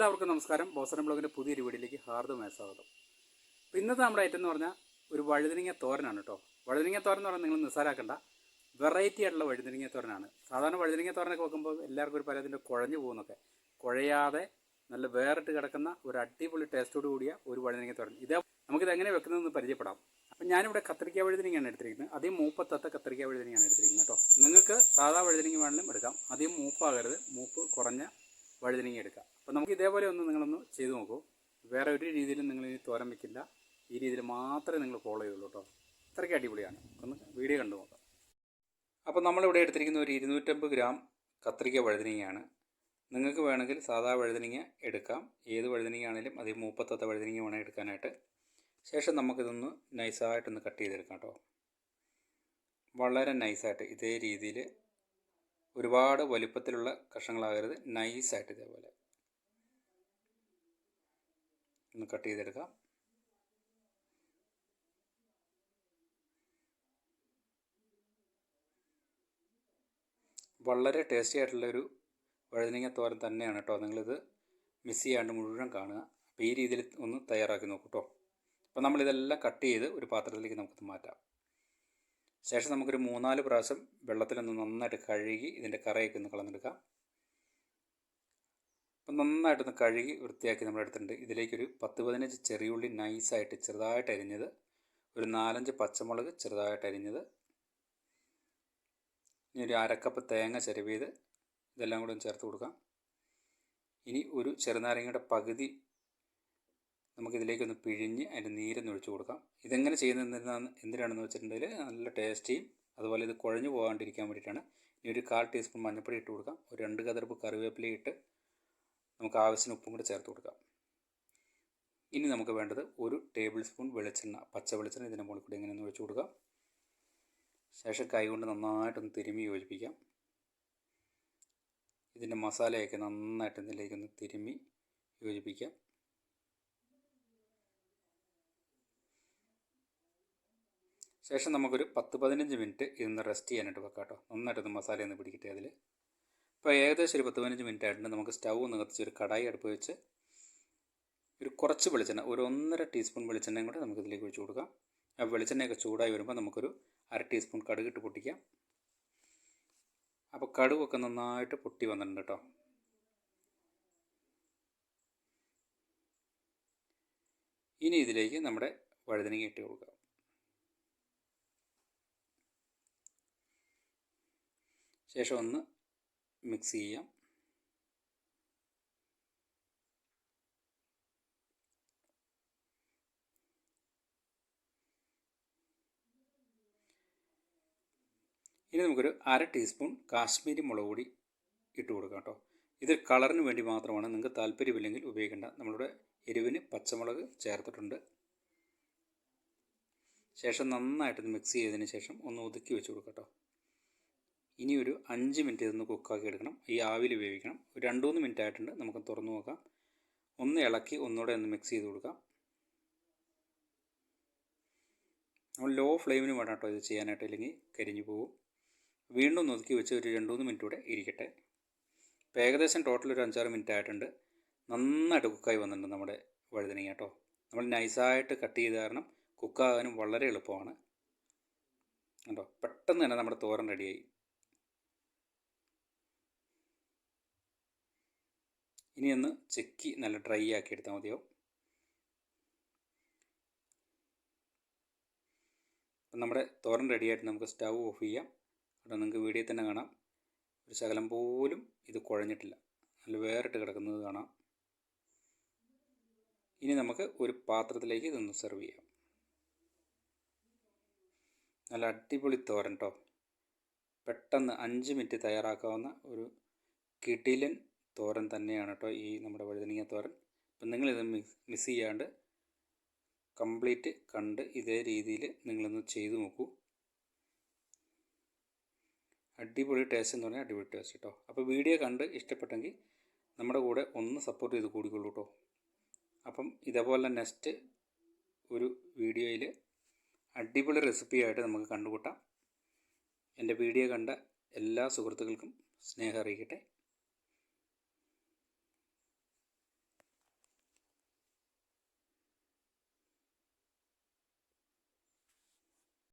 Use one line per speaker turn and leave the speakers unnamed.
എല്ലാവർക്കും നമസ്കാരം. ബോസനം ബ്ലോഗിന്റെ പുതിയൊരു വീഡിയോയിലേക്ക് ഹാർദമായ സ്വാഗതം. അപ്പോൾ ഇന്നത്തെ നമ്മുടെ ഐറ്റം എന്ന് പറഞ്ഞാൽ ഒരു വഴുതിനിങ്ങ തോരനാണ് കേട്ടോ വഴുതിനിങ്ങ തോരൻ എന്ന് പറഞ്ഞാൽ നിങ്ങൾ നിസ്സാരാക്കണ്ട. വെറൈറ്റി ആയിട്ടുള്ള വഴുതിനിങ്ങ തോരനാണ്. സാധാരണ വഴുതിനിങ്ങ തോരനൊക്കെ വെക്കുമ്പോൾ എല്ലാവർക്കും ഒരു പലതിന്റെ കുഴഞ്ഞു പോകുന്നൊക്കെ. കുഴയാതെ നല്ല വേറിട്ട് കിടക്കുന്ന ഒരു അടിപൊളി ടേസ്റ്റോട് കൂടിയ ഒരു വഴുതിനിങ്ങ തോരൻ. ഇതേ നമുക്കിത് എങ്ങനെ വെക്കുന്നതെന്ന് പരിചയപ്പെടാം. അപ്പം ഞാനിവിടെ കത്തിരിക്ക വഴുതിനിങ്ങയാണ് എടുത്തിരിക്കുന്നത്. അധികം മൂപ്പത്തത്ത കത്തിരിക്ക വഴുതിനിങ്ങയാണ് എടുത്തിരിക്കുന്നത് കേട്ടോ നിങ്ങൾക്ക് സാധാ വഴുതിനിങ്ങ വേണമെങ്കിലും എടുക്കാം. അധികം മൂപ്പാകരുത്. മൂപ്പ് കുറഞ്ഞ വഴുതിനിങ്ങ എടുക്കുക അപ്പോൾ നമുക്ക് ഇതേപോലെ ഒന്ന് നിങ്ങളൊന്ന് ചെയ്തു നോക്കൂ. വേറെ ഒരു രീതിയിലും നിങ്ങൾ ഇനി തോരം വയ്ക്കില്ല ഈ രീതിയിൽ മാത്രമേ നിങ്ങൾ ഫോളോ ചെയ്യുള്ളൂ കേട്ടോ അത്രയ്ക്ക് അടിപൊളിയാണ്. ഒന്ന് വീഡിയോ കണ്ടു നോക്കാം. അപ്പോൾ നമ്മളിവിടെ എടുത്തിരിക്കുന്ന ഒരു ഇരുന്നൂറ്റമ്പത് ഗ്രാം കത്രിക്ക വഴുതനങ്ങയാണ്. നിങ്ങൾക്ക് വേണമെങ്കിൽ സാധാ വഴുതനങ്ങ എടുക്കാം. ഏത് വഴുതനങ്ങ ആണെങ്കിലും അതിൽ മൂപ്പത്തത്ത വഴുതനങ്ങ വേണമെങ്കിൽ എടുക്കാനായിട്ട്. ശേഷം നമുക്കിതൊന്ന് നൈസായിട്ടൊന്ന് കട്ട് ചെയ്തെടുക്കാം കേട്ടോ വളരെ നൈസായിട്ട് ഇതേ രീതിയിൽ ഒരുപാട് വലിപ്പത്തിലുള്ള കഷ്ണങ്ങളാകരുത്. നൈസായിട്ട് ഇതേപോലെ ഒന്ന് കട്ട് ചെയ്തെടുക്കാം. വളരെ ടേസ്റ്റി ആയിട്ടുള്ളൊരു വഴുതനങ്ങ തോരൻ തന്നെയാണ് കേട്ടോ. നിങ്ങളിത് മിസ് ചെയ്യാണ്ട് മുഴുവൻ കാണുക. അപ്പോൾ ഈ രീതിയിൽ ഒന്ന് തയ്യാറാക്കി നോക്കൂ കേട്ടോ. അപ്പോൾ നമ്മളിതെല്ലാം കട്ട് ചെയ്ത് ഒരു പാത്രത്തിലേക്ക് നമുക്കത് മാറ്റാം. ശേഷം നമുക്കൊരു മൂന്നാൽ പ്രാവശ്യം വെള്ളത്തിലൊന്ന് നന്നായിട്ട് കഴുകി ഇതിന്റെ കറയൊക്കെ ഒന്ന് കളഞ്ഞെടുക്കാം. അപ്പം നന്നായിട്ടൊന്ന് കഴുകി വൃത്തിയാക്കി നമ്മൾ എടുത്തിട്ടുണ്ട് ഇതിലേക്കൊരു പത്ത് പതിനഞ്ച് ചെറിയുള്ളി നൈസായിട്ട് ചെറുതായിട്ട് അരിഞ്ഞത് ഒരു നാലഞ്ച് പച്ചമുളക് ചെറുതായിട്ട് അരിഞ്ഞത് ഇനി ഒരു അരക്കപ്പ് തേങ്ങ ചിരവിയത് ഇതെല്ലാം കൂടെ ഒന്ന് ചേർത്ത് കൊടുക്കാം. ഇനി ഒരു ചെറുനാരങ്ങയുടെ പകുതി നമുക്കിതിലേക്കൊന്ന് പിഴിഞ്ഞ് അതിന്റെ നീരൊന്ന് ഒഴിച്ചു കൊടുക്കാം. ഇതെങ്ങനെ ചെയ്യുന്നത് എന്തിനാണ് എന്തിനാണെന്ന് വെച്ചിട്ടുണ്ടെങ്കിൽ നല്ല ടേസ്റ്റിയും അതുപോലെ ഇത് കുഴഞ്ഞു പോകാണ്ടിരിക്കാൻ വേണ്ടിയിട്ടാണ്. ഇനി ഒരു കാൽ ടീസ്പൂൺ മഞ്ഞൾപ്പൊടി ഇട്ട് കൊടുക്കാം. ഒരു രണ്ട് കതിർപ്പ് കറിവേപ്പില ഇട്ട് നമുക്ക് ആവശ്യത്തിന് ഉപ്പും കൂടെ ചേർത്ത് കൊടുക്കാം. ഇനി നമുക്ക് വേണ്ടത് ഒരു ടേബിൾ സ്പൂൺ വെളിച്ചെണ്ണ പച്ച വെളിച്ചെണ്ണ ഇതിന്റെ മുകളിൽ കൂടി ഇങ്ങനെ ഒന്ന് ഒഴിച്ചു കൊടുക്കാം. ശേഷം കൈ കൊണ്ട് നന്നായിട്ടൊന്ന് തിരുമ്മി യോജിപ്പിക്കാം. ഇതിന്റെ മസാലയൊക്കെ നന്നായിട്ട് ഇതിലേക്കൊന്ന് തിരുമ്മി യോജിപ്പിക്കാം. ശേഷം നമുക്കൊരു പത്ത് പതിനഞ്ച് മിനിറ്റ് ഇതൊന്ന് റെസ്റ്റ് ചെയ്യാനായിട്ട് വെക്കാം കേട്ടോ. നന്നായിട്ടൊന്ന് മസാല ഒന്ന് പിടിക്കട്ടെ അതിൽ ഇപ്പോൾ ഏകദേശം ഒരു പത്ത് പതിനഞ്ച് മിനിറ്റ് ആയിട്ടുണ്ട്. നമുക്ക് സ്റ്റൗ ഒന്ന് കത്തിച്ച് ഒരു കടായി അടുപ്പ് വെച്ച് ഒരു കുറച്ച് വെളിച്ചെണ്ണ ഒരു ഒന്നര ടീസ്പൂൺ വെളിച്ചെണ്ണയും കൂടെ നമുക്ക് ഇതിലേക്ക് ഒഴിച്ച് കൊടുക്കാം. ആ വെളിച്ചെണ്ണയൊക്കെ ചൂടായി വരുമ്പോൾ നമുക്കൊരു അര ടീസ്പൂൺ കടുകിട്ട് പൊട്ടിക്കാം. അപ്പോൾ കടുവൊക്കെ നന്നായിട്ട് പൊട്ടി വന്നിട്ടുണ്ട് കേട്ടോ. ഇനി ഇതിലേക്ക് നമ്മുടെ വഴുതനങ്ങ ഇട്ട് കൊടുക്കാം. ശേഷം ഒന്ന് മിക്സ് ചെയ്യാം. ഇനി നമുക്കൊരു അര ടീസ്പൂൺ കാശ്മീരി മുളക് പൊടി ഇട്ട് കൊടുക്കാം കേട്ടോ. ഇത് കളറിന് വേണ്ടി മാത്രമാണ് നിങ്ങൾക്ക് താല്പര്യമില്ലെങ്കിൽ ഉപയോഗിക്കേണ്ട. നമ്മളുടെ എരിവിന് പച്ചമുളക് ചേർത്തിട്ടുണ്ട്. ശേഷം നന്നായിട്ട് മിക്സ് ചെയ്തതിന് ശേഷം ഒന്ന് ഒതുക്കി വെച്ച് കൊടുക്കാം കേട്ടോ. ഇനി ഒരു അഞ്ച് മിനിറ്റ് ഇതൊന്ന് കുക്കാക്കി എടുക്കണം. ഈ ആവിൽ വേവിക്കണം. രണ്ട് മൂന്ന് മിനിറ്റ് ആയിട്ടുണ്ട്. നമുക്ക് തുറന്നു നോക്കാം. ഒന്ന് ഇളക്കി ഒന്നുകൂടെ ഒന്ന് മിക്സ് ചെയ്ത് കൊടുക്കാം. നമ്മൾ ലോ ഫ്ലെയിമിന് വേണം കേട്ടോ ഇത് ചെയ്യാനായിട്ട്. അല്ലെങ്കിൽ കരിഞ്ഞു പോകും. വീണ്ടും ഒതുക്കി വെച്ച് ഒരു രണ്ട് മൂന്ന് മിനിറ്റ് കൂടെ ഇരിക്കട്ടെ. ഇപ്പോൾ ഏകദേശം ടോട്ടൽ ഒരു അഞ്ചാറ് മിനിറ്റ് ആയിട്ടുണ്ട്. നന്നായിട്ട് കുക്കായി വന്നിട്ടുണ്ട് നമ്മുടെ വഴുതനങ്ങ കേട്ടോ. നമ്മൾ നൈസായിട്ട് കട്ട് ചെയ്ത് കാരണം കുക്കാകാനും വളരെ എളുപ്പമാണ്. കേട്ടോ പെട്ടെന്ന് തന്നെ നമ്മുടെ തോരൻ റെഡിയായി ഇനി ഒന്ന് ചെക്കി നല്ല ഡ്രൈ ആക്കി എടുത്താൽ മതിയാവും. അപ്പം നമ്മുടെ തോരൻ റെഡിയായിട്ട് നമുക്ക് സ്റ്റൗ ഓഫ് ചെയ്യാം. അവിടെ നിങ്ങൾക്ക് വീഡിയോയിൽ തന്നെ കാണാം. ഒരു ശകലം പോലും ഇത് കുഴഞ്ഞിട്ടില്ല. നല്ല വേറിട്ട് കിടക്കുന്നത് കാണാം. ഇനി നമുക്ക് ഒരു പാത്രത്തിലേക്ക് ഇതൊന്ന് സെർവ് ചെയ്യാം. നല്ല അടിപൊളി തോരൻ കേട്ടോ പെട്ടെന്ന് അഞ്ച് മിനിറ്റ് തയ്യാറാക്കാവുന്ന ഒരു കിടിലൻ തോരൻ തന്നെയാണ് കേട്ടോ ഈ നമ്മുടെ വഴുതനങ്ങ തോരൻ. അപ്പം നിങ്ങളിത് മിസ് മിസ് ചെയ്യാണ്ട് കംപ്ലീറ്റ് കണ്ട് ഇതേ രീതിയിൽ നിങ്ങളൊന്ന് ചെയ്തു നോക്കൂ. അടിപൊളി ടേസ്റ്റ് എന്ന് പറഞ്ഞാൽ അടിപൊളി ടേസ്റ്റ് കേട്ടോ. അപ്പോൾ വീഡിയോ കണ്ട് ഇഷ്ടപ്പെട്ടെങ്കിൽ നമ്മുടെ കൂടെ ഒന്ന് സപ്പോർട്ട് ചെയ്ത് കൂടിക്കൊള്ളൂ കേട്ടോ. അപ്പം ഇതേപോലെ നെക്സ്റ്റ് ഒരു വീഡിയോയിൽ അടിപൊളി റെസിപ്പിയായിട്ട് നമുക്ക് കണ്ടുകൂട്ടാം എന്റെ വീഡിയോ കണ്ട എല്ലാ സുഹൃത്തുക്കൾക്കും സ്നേഹം അറിയിക്കട്ടെ.